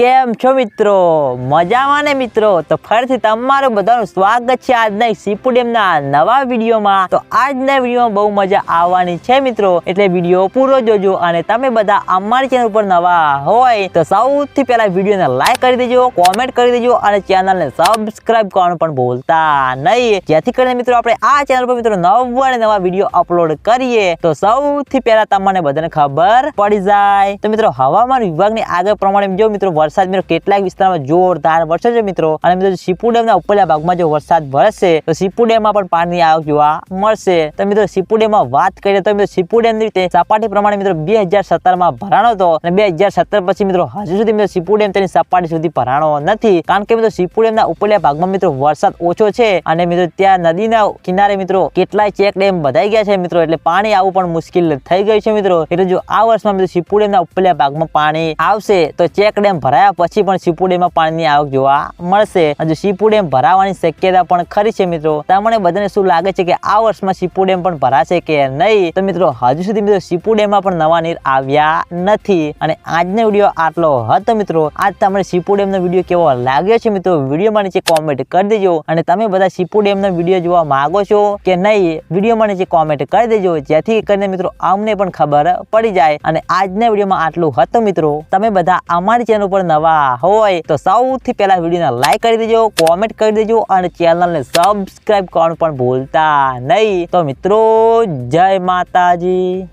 કેમ છો મિત્રો? મજામાં ને મિત્રો? તો ફરીથી તમારું બધાનું સ્વાગત છે આજના સીપુડિયમના નવા વિડીયોમાં. તો આજના વિડીયોમાં બહુ મજા આવવાની છે મિત્રો. એટલે વીડિયો પૂરો જોજો અને તમે બધા અમારી ચેનલ ઉપર નવા હોય તો સૌથી પહેલા વિડીયોને લાઈક કરી દેજો કોમેન્ટ કરી દેજો અને ચેનલને સબસ્ક્રાઇબ કરવાનું પણ ભૂલતા નહીં. જેથી કરીને મિત્રો આપણે આ ચેનલ પર મિત્રો નવા અને નવા વીડિયો અપલોડ કરીએ તો સૌથી પહેલા તમને બધાને ખબર પડી જાય. તો મિત્રો હવામાન વિભાગની આગળ પ્રમાણે જો મિત્રો વરસાદ મિત્રો કેટલાક વિસ્તારમાં જોરદાર વરસે છે મિત્રો. અને મિત્રો સીપુ ડેમના ઉપરના ભાગમાં જો વરસાદ વરસશે તો સીપુ ડેમમાં પણ પાણીની આવક જોવા મળશે. તો મિત્રો સીપુ ડેમમાં વાત કરીએ તો મિત્રો સીપુ ડેમની રીતે સપાટી પ્રમાણે મિત્રો બે હજાર ભરાણો હતો. અને બે હજાર સત્તર પછી મિત્રો હજુ સુધી મિત્રો સીપુ ડેમ તેની સપાટી સુધી ભરાણો નથી. કારણ કે મિત્રો સીપુ ડેમના ઉપરના ભાગમાં મિત્રો વરસાદ ઓછો છે. અને મિત્રો ત્યાં નદીના કિનારે મિત્રો કેટલાય ચેક ડેમ બધાઈ ગયા છે મિત્રો. એટલે પાણી આવવું પણ મુશ્કેલ થઈ ગયું છે મિત્રો. એટલે જો આ વર્ષમાં મિત્રો સીપુ ડેમના ઉપરના ભાગમાં પાણી આવશે, તો ચેક ડેમ ભરાયા પછી પણ શિપુ ડેમમાં પાણીની આવક જોવા મળશે. હજુ શિપુ ડેમ ભરાવાની શક્યતા પણ ખરી છે મિત્રો. તમને બધાને શું લાગે છે કે આ વર્ષમાં શિપુ ડેમ પણ ભરાશે કે નહીં? તો મિત્રો, હજુ સુધી મિત્રો શિપુ ડેમમાં પણ નવા નીર આવ્યા નથી. અને આજનો વીડિયો આટલો હતો મિત્રો. આજ તમને શિપુ ડેમનો વીડિયો કેવો લાગ્યો છે મિત્રો, વિડીયોમાં નીચે કોમેન્ટ કરી દેજો. અને તમે બધા સીપુ ડેમનો વીડિયો જોવા માંગો છો કે નહીં, વિડીયોમાં નીચે કોમેન્ટ કરી દેજો. જેથી કરીને મિત્રો, અમને પણ ખબર પડી જાય. અને આજના વિડીયોમાં આટલું હતું મિત્રો. તમે બધા અમારી ચેનલ ઉપર નવા હોય તો સૌથી પહેલા વિડીયોને લાઈક કરી દેજો કોમેન્ટ કરી દેજો અને ચેનલને સબસ્ક્રાઈબ કરવાનું પણ ભૂલતા નહીં. તો મિત્રો, જય માતાજી.